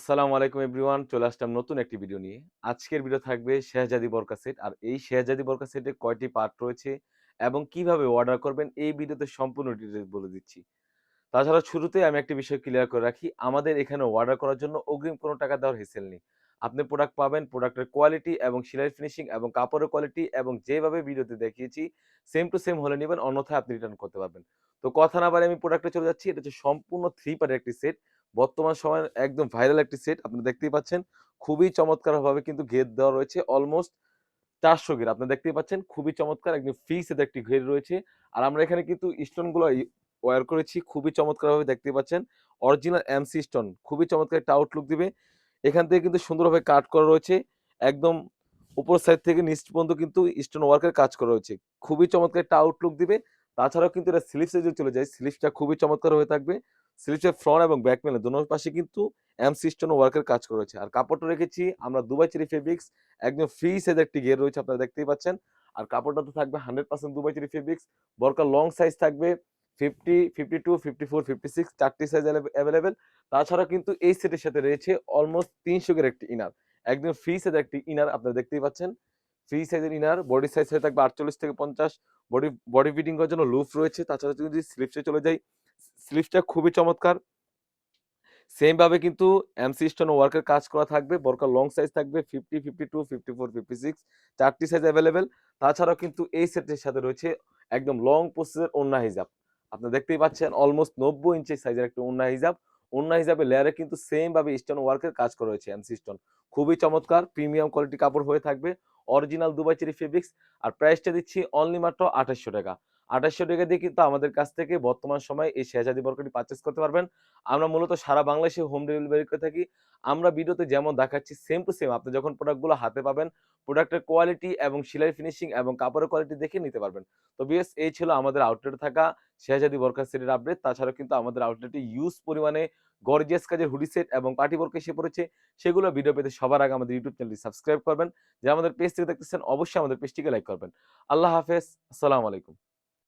আসসালামু আলাইকুম এভরিওয়ান, চলে আসলাম নতুন একটি ভিডিও নিয়ে। আজকের ভিডিও থাকবে শেহজাদি বরকা সেট। আর এই শেহজাদি বরকা সেটে কয়টি পার্ট রয়েছে এবং কীভাবে অর্ডার করবেন এই ভিডিওতে সম্পূর্ণ ডিটেলস বলে দিচ্ছি। তাছাড়া শুরুতে আমি একটি বিষয় ক্লিয়ার করে রাখি, আমাদের এখানে অর্ডার করার জন্য অগ্রিম কোনো টাকা দেওয়ার হেসেল নেই। আপনি প্রোডাক্ট পাবেন, প্রোডাক্টের কোয়ালিটি এবং সেলাই ফিনিশিং এবং কাপড়ের কোয়ালিটি এবং যেভাবে ভিডিওতে দেখিয়েছি, সেম টু সেম হলে নেবেন, অন্যথায় আপনি রিটার্ন করতে পারবেন। তো কথা না বারে আমি প্রোডাক্টে চলে যাচ্ছি, এটা হচ্ছে সম্পূর্ণ থ্রি পার্টের একটি সেট। বর্তমান সময়ের একদম ভাইরাল একটি সেট আপনি দেখতেই পাচ্ছেন। খুবই চমৎকারভাবে কিন্তু ঘের দেওয়া রয়েছে অলমোস্ট চারশো ঘের। আপনি দেখতেই পাচ্ছেন, খুবই চমৎকার একদম ফ্রি সেট একটি ঘের রয়েছে। আর আমরা এখানে কিন্তু স্টোনগুলো ওয়ার করেছি, খুবই চমৎকারভাবে দেখতে পাচ্ছেন। অরিজিনাল এমসি স্টোন খুবই চমৎকার একটা আউটলুক দিবে। এখান থেকে কিন্তু সুন্দরভাবে কাট করা রয়েছে। একদম উপর সাইড থেকে নিচ পর্যন্ত কিন্তু স্টোন ওয়ার্কের কাজ করা রয়েছে। খুবই চমৎকার একটা আউটলুক দিবে। তাছাড়াও কিন্তু এটা স্লিপসে যদি চলে যায়। স্লিপসটা খুবই চমৎকার হয়ে থাকবে। স্লিপসের ফ্রন্ট এবং ব্যাক মেলে পাশে কিন্তু এমসি স্টোন ওয়ার্কের কাজ করা রয়েছে আর কাপড়টা রেখেছি আমরা দুবাই চেরি ফেব্রিক্স একদম ফ্রি সাইজ একটি গিয়ার রয়েছে আপনারা দেখতেই পাচ্ছেন। আর কাপড়টা তো থাকবে hundred percent Dubai cherry fabrics বরকার long size থাকবে fifty fifty two fifty four fifty six চারটি সাইজ অ্যাভেলেবেল তাছাড়া কিন্তু এই সেটের সাথে রয়েছে অলমোস্ট তিনশো এর একটি ইনার একদম ফ্রি সাইজ একটি ইনার আপনারা দেখতেই পাচ্ছেন। ফ্রি সাইজের ইনার বডি সাইজ হয়ে থাকবে আটচল্লিশ থেকে পঞ্চাশ। বডি বডি ফিটিং করার জন্য লুফ রয়েছে। তাছাড়া যদি স্লিপসে চলে যাই স্লিপসটা খুবই চমৎকার। সেম ভাবে কিন্তু এমসি স্টোন ওয়ার্কের কাজ করা থাকবে বরকার লং সাইজ থাকবে fifty fifty two fifty four fifty six চারটি সাইজ অ্যাভেলেবেল তাছাড়াও কিন্তু এই সেটের সাথে রয়েছে একদম লং প্রসেসের ওন্না হিজাব। আপনারা দেখতেই পাচ্ছেন অলমোস্ট নব্বই ইঞ্চি সাইজের একটা ওন্না হিজাব। ওন্না হিজাবে লেয়ারে কিন্তু সেম ভাবে স্টোন ওয়ার্কের কাজ করা হয়েছে এমসি স্টোন খুবই চমৎকার প্রিমিয়াম কোয়ালিটি কাপড় হয়ে থাকবে অরিজিনাল দুবাই চেরি ফেব্রিক্স আর প্রাইসটা দিচ্ছি অনলি মাত্র আঠাশশো টাকা। আঠাশশো টাকা দিয়ে কিন্তু আমাদের কাছ থেকে বর্তমান সময়ে এই শেহজাদি বরকটি পারচেস করতে পারবেন। আমরা মূলত সারা বাংলাদেশে হোম ডেলিভারি করে থাকি। আমরা ভিডিওতে যেমন দেখাচ্ছি সেম টু সেম আপনি যখন প্রোডাক্টগুলো হাতে পাবেন প্রোডাক্টের কোয়ালিটি এবং সেলাই ফিনিশিং এবং কাপড়ের কোয়ালিটি দেখে নিতে পারবেন। তো বিএস এই ছিল আমাদের আউটলেটে থাকা শেহজাদি বরকা সেটের আপডেট তাছাড়া কিন্তু আমাদের আউটলেটে ইউজ পরিমাণে গর্জিয়াস কাজের হুডি সেট এবং পার্টি বর্ক এসে পড়েছে। সেগুলো ভিডিও পেতে সবার আগে আমাদের ইউটিউব চ্যানেলটি সাবস্ক্রাইব করবেন। যে আমাদের পেজ থেকে দেখতেছেন, অবশ্যই আমাদের পেজটিকে লাইক করবেন। আল্লাহ হাফেজ। আসসালামু আলাইকুম।